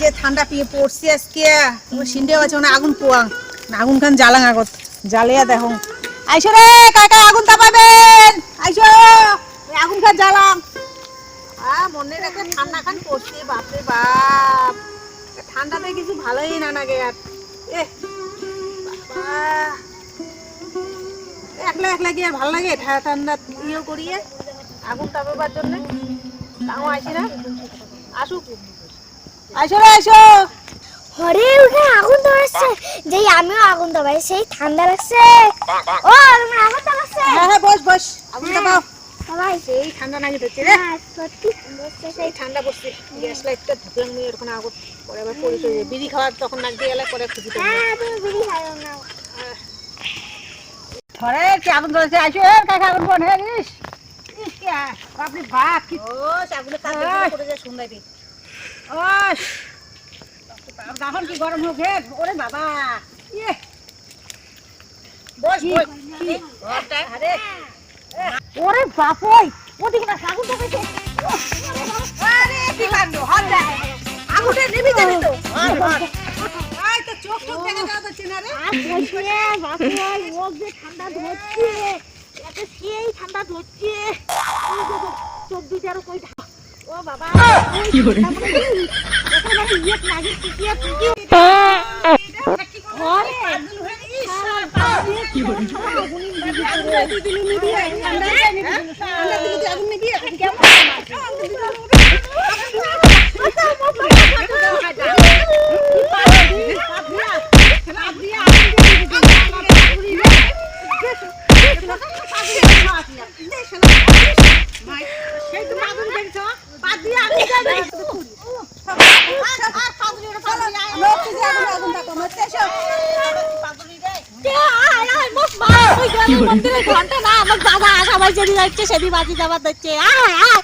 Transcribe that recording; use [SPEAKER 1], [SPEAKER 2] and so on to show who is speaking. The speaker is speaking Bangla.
[SPEAKER 1] যে ঠান্ডা পিয়ে পড়ছে আজকে সিন্ডে আছে মানে আগুন পোয়া। আগুন খান জ্বালাং আগত। জ্বালিয়া দেখো। আইসো রে কাকা আগুন তাপাবেন? আইসো। আগুন খান জ্বালাম মনে রেখে ঠান্ডা খান পড়ছে, বাপরে বাপ। ঠান্ডাতে কিছু ভালোই না লাগে আর। এ একলা একলা কি আর ভালো লাগে? ঠান্ডা ইয়ে করিয়ে। আগুন তাপাবার জন্য? তাও আইসি না? আসুক। আইসো রে আইসো।
[SPEAKER 2] হরে উঠে আগুন ধরেছে। যেই আমিও আগুন ধরাই সেই ঠান্ডা লাগছে। ও আগুন ধরাচ্ছে।
[SPEAKER 1] হ্যাঁ হ্যাঁ বস বস। আগুন তাপাও
[SPEAKER 2] সবাই।
[SPEAKER 1] সেই ঠান্ডা নাকি ধরছে রে?
[SPEAKER 2] হ্যাঁ, সত্যি
[SPEAKER 1] সেই ঠান্ডা পড়ছে। গ্যাস লাইটটা ঢুকলাম নিয়ে ওখানে আগুন। পরে আবার পড়ে বিড়ি খাওয়ার তখন নাক দিয়ে গেলে পরে খুশি
[SPEAKER 2] হ্যাঁ তুমি বিড়ি খাইও না।
[SPEAKER 1] ধরে আগুন ধরেছে? আইসো এ কাকা আগুন কোন হে কি? বাপ কি ও আগুনে কাজ করে সুন্দর দি ও তখন কি গরম হোক ওরে বাবা। ইয়ে। বস বস। আরে ওরে বাপ ওই ওদিকে না আগুন পেছে আরে কি কাণ্ড দেখ আগুনে নিবি যাবে তো। আই তো চোখ চোখ দেখা যাচ্ছে না রে।
[SPEAKER 2] আর বলছে বাপুরা লোক যে ঠান্ডা ধরছে। ও বাবা কি করে একেবারে ইয়ে লাগে টিকিয়ে টিকিয়ে ঘরে কি করে ঘণ্টা না আমার দাদা সবাই যদি যাচ্ছে সেদি বাজি যাবার দিচ্ছে আয় আয়